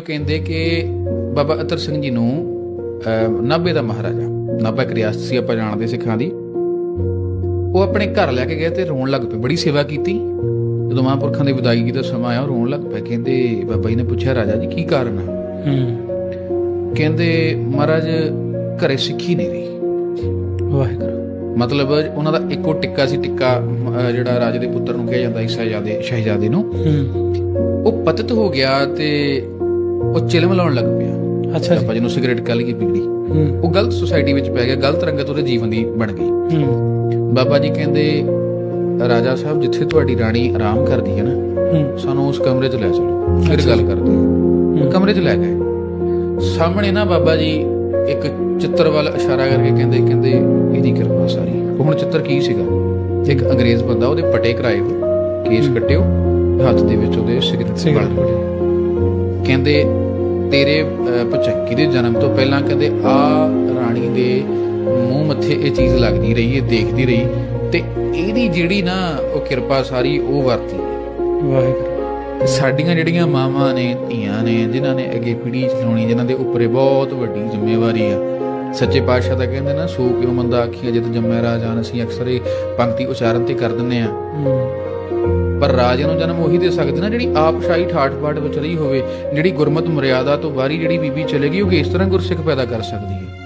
ਉਹ ਕਹਿੰਦੇ ਕਿ ਬਾਬਾ ਅਤਰ ਸਿੰਘ ਜੀ ਨੂੰ ਨਾਭੇ ਦਾ ਮਹਾਰਾਜਾ। ਨਾਭਾ ਇੱਕ ਰਿਆਸਤ ਸੀ ਆਪਾਂ ਜਾਣਦੇ ਸਿੱਖਾਂ ਦੀ। ਉਹ ਆਪਣੇ ਘਰ ਲੈ ਕੇ ਗਏ ਤੇ ਰੋਣ ਲੱਗ ਪਏ। ਬੜੀ ਸੇਵਾ ਕੀਤੀ। ਜਦੋਂ ਮਹਾਂਪੁਰਖਾਂ ਦੀ ਵਿਦਾਇਗੀ ਦਾ ਸਮਾਂ ਆਇਆ ਰੋਣ ਲੱਗ ਪਏ। ਕਹਿੰਦੇ ਬਾਬਾ ਜੀ ਨੇ ਪੁੱਛਿਆ ਰਾਜਾ ਜੀ ਕੀ ਕਾਰਨ ਆ? ਹੂੰ। ਕਹਿੰਦੇ ਮਹਾਰਾਜ ਘਰੇ ਸਿੱਖੀ ਨਹੀਂ ਰਹੀ। ਵਾਹਿਗੁਰੂ। ਮਤਲਬ ਉਹਨਾਂ ਦਾ ਇੱਕੋ ਟਿੱਕਾ ਸੀ ਟਿੱਕਾ ਜਿਹੜਾ ਰਾਜੇ ਦੇ ਪੁੱਤਰ ਨੂੰ ਕਿਹਾ ਜਾਂਦਾ ਸੀ ਸ਼ਹਿਜ਼ਾਦੇ ਸ਼ਹਿਜ਼ਾਦੇ ਨੂੰ। ਉਹ ਪਤਿਤ ਹੋ ਗਿਆ ਤੇ ਉਹ ਚਿਲਮ ਲਾਉਣ ਲੱਗ ਪਿਆ। ਅੱਛਾ ਜੀ। ਆਪਾਂ ਜਿਹਨੂੰ ਸਿਗਰਟ ਕੱਲ ਕੀ ਪੀੜੀ ਉਹ ਗਲਤ ਸੁਸਾਇਟੀ ਵਿੱਚ ਪੈ ਗਿਆ ਗਲਤ ਰੰਗਤ ਉਹਦੇ ਜੀਵਨ ਦੀ ਬਣ ਗਈ। ਹੂੰ। ਬਾਬਾ ਜੀ ਕਹਿੰਦੇ ਰਾਜਾ ਸਾਹਿਬ ਜਿੱਥੇ ਤੁਹਾਡੀ ਰਾਣੀ ਆਰਾਮ ਕਰਦੀ ਹੈ ਨਾ ਸਾਨੂੰ ਉਸ ਕਮਰੇ 'ਚ ਲੈ ਚਲੋ। ਫਿਰ ਗੱਲ ਕਰਦੇ ਹਾਂ। ਕਮਰੇ 'ਚ ਲੈ ਗਏ। ਸਾਹਮਣੇ ਨਾ ਬਾਬਾ ਜੀ ਇੱਕ ਚਿੱਤਰ ਵੱਲ ਇਸ਼ਾਰਾ ਕਰਕੇ ਕਹਿੰਦੇ ਕਹਿੰਦੇ ਇਹਦੀ ਕਿਰਪਾ ਸਾਰੀ। ਉਹ ਹੁਣ ਚਿੱਤਰ ਕੀ ਸੀਗਾ? ਇੱਕ ਅੰਗਰੇਜ਼ ਬੰਦਾ ਉਹਦੇ ਪਟੇ ਕਰਾਏ ਕੇਸ ਕੱਟਿਓ ਹੱਥ ਦੇ ਵਿੱਚ ਉਹਦੇ ਸਿਗਰਟ ਸਿਗਰਟ ਬਲ ਕਹਿੰਦੇ ਤੇਰੇ ਭਚੱਕੀ ਦੇ ਜਨਮ ਤੋਂ ਪਹਿਲਾਂ ਕਹਿੰਦੇ ਆ ਰਾਣੀ ਦੇ ਮੂੰਹ ਮੱਥੇ ਇਹ ਚੀਜ਼ ਲੱਗਦੀ ਰਹੀ ਇਹ ਦੇਖਦੀ ਰਹੀ ਤੇ ਇਹਦੀ ਜਿਹੜੀ ਨਾ ਉਹ ਕਿਰਪਾ ਸਾਰੀ ਉਹ ਵਰਤੀ। ਵਾਹਿਗੁਰੂ। ਸਾਡੀਆਂ ਜਿਹੜੀਆਂ ਮਾਵਾਂ ਨੇ ਧੀਆਂ ਨੇ ਜਿਨ੍ਹਾਂ ਨੇ ਅੱਗੇ ਪੀੜ੍ਹੀ ਚਲਾਉਣੀ ਜਿਨ੍ਹਾਂ ਦੇ ਉੱਪਰ ਬਹੁਤ ਵੱਡੀ ਜ਼ਿੰਮੇਵਾਰੀ ਆ। ਸੱਚੇ ਪਾਤਸ਼ਾਹ ਤਾਂ ਕਹਿੰਦੇ ਨਾ ਸੋ ਕਿਉ ਮੰਦਾ ਆਖੀਆਂ ਜਿਤ ਜੰਮੈ ਰਾਜਾਨ ਅਸੀਂ ਅਕਸਰ ਇਹ ਪੰਕਤੀ ਉਚਾਰਨ ਤੇ ਕਰ ਦਿੰਨੇ ਆ। ਪਰ ਰਾਜੇ ਨੂੰ ਜਨਮ ਉਹੀ ਦੇ ਸਕਦੇ ਨਾ ਜਿਹੜੀ ਆਪਸ਼ਾਹੀ ਠਾਠ ਬਾਠ ਵਿੱਚ ਰਹੀ ਹੋਵੇ, ਜਿਹੜੀ ਗੁਰਮਤ ਮਰਿਆਦਾ ਤੋਂ ਬਾਹਰੀ ਜਿਹੜੀ ਬੀਬੀ ਚਲੇਗੀ ਉਹ ਇਸ ਤਰ੍ਹਾਂ ਗੁਰਸਿੱਖ ਪੈਦਾ ਕਰ ਸਕਦੀ ਹੈ।